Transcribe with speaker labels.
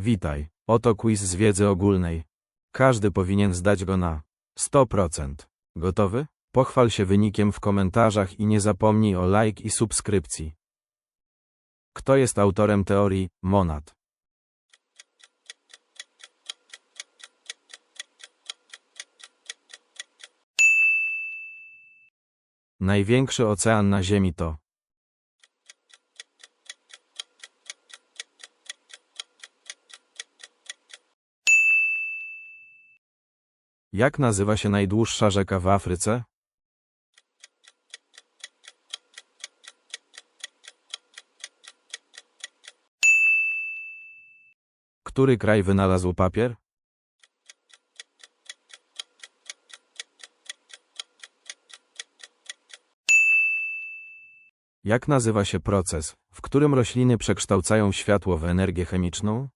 Speaker 1: Witaj, oto quiz z wiedzy ogólnej. Każdy powinien zdać go na 100%. Gotowy? Pochwal się wynikiem w komentarzach i nie zapomnij o like i subskrypcji. Kto jest autorem teorii monad? Największy ocean na Ziemi to Jak nazywa się najdłuższa rzeka w Afryce? Który kraj wynalazł papier? Jak nazywa się proces, w którym rośliny przekształcają światło w energię chemiczną?